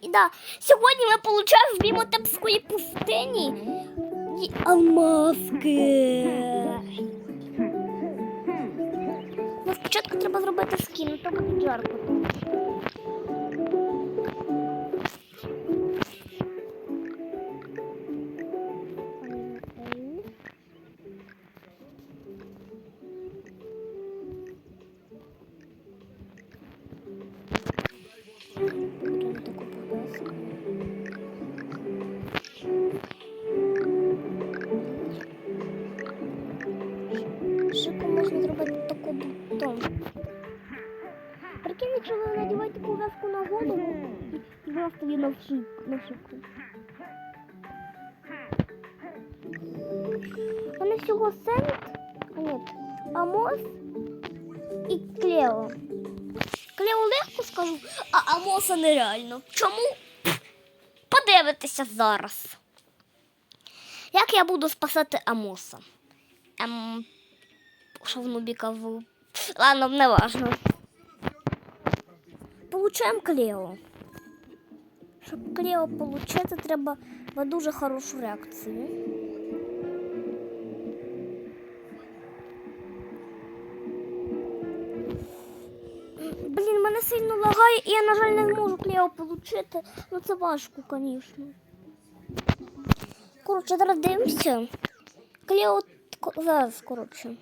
І да, сьогодні ми получаємо з Бімотепської пустині і алмазки. Ну, спочатку треба зробити скін, тільки тут Прикинь, якщо ви надіваєте пов'язку на голову і просто її на шику. На шику. У мене всього Сент, ні, Амос і Клео. Клео легко скажу, а Амоса нереально. Чому? Подивитися зараз. Як я буду спасати Амоса? Ем, що в Нубіка в... Ладно, не важно. Получаємо Клео. Щоб Клео получити, треба дуже хорошу реакцію. Блін, мене сильно лагає, і я, на жаль, не можу Клео получити. Ну це важко, звісно. Коротше, зараз дивимося. Клео зараз, коротше.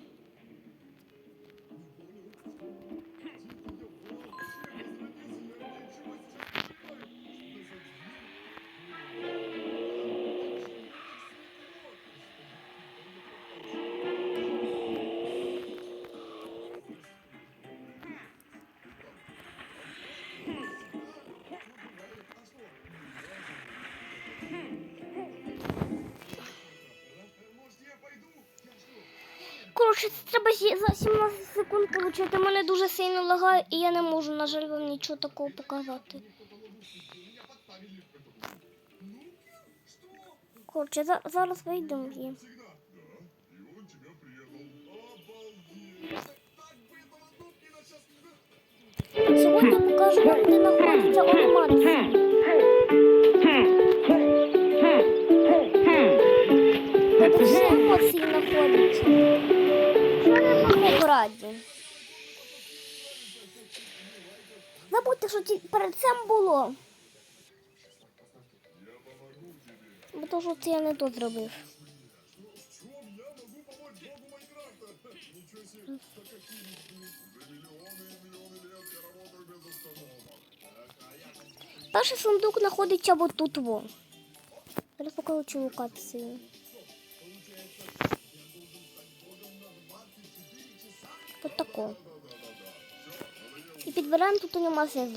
Коротше, треба за 17 секунд отримати. Мене дуже сильно лагає, і я не можу, на жаль, вам нічого такого показати. Коротше, за- зараз вийдемо. Так, Сьогодні покажу вам, де знаходиться анімація. Всі емоції знаходяться. Раді. Забудьте, що перед цим було. Бо то, що це я не то зробив. Перший сундук знаходиться от тут во. Зараз покажу локацію. От І І підбираємо тут анімація з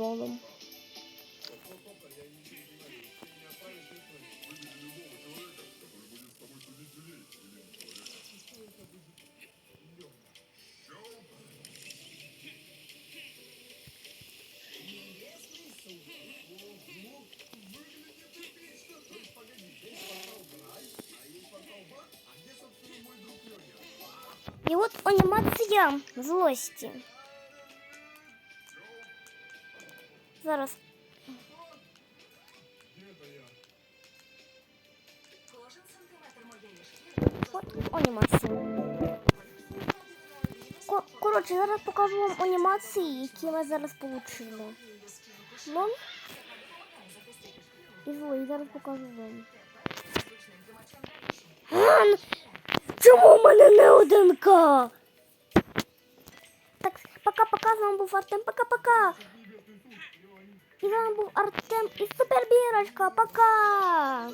лолом. І от анімація злості. Зараз. От анімація. Ко- Коротше, зараз покажу вам анімації, які ми зараз отримали. Ну, і злий, зараз покажу вам. А, ну, Чому в мене не одинка? Так, пока-пока, з вами був Артем, пока-пока. І з вами був Артем і Супербірочка, пока.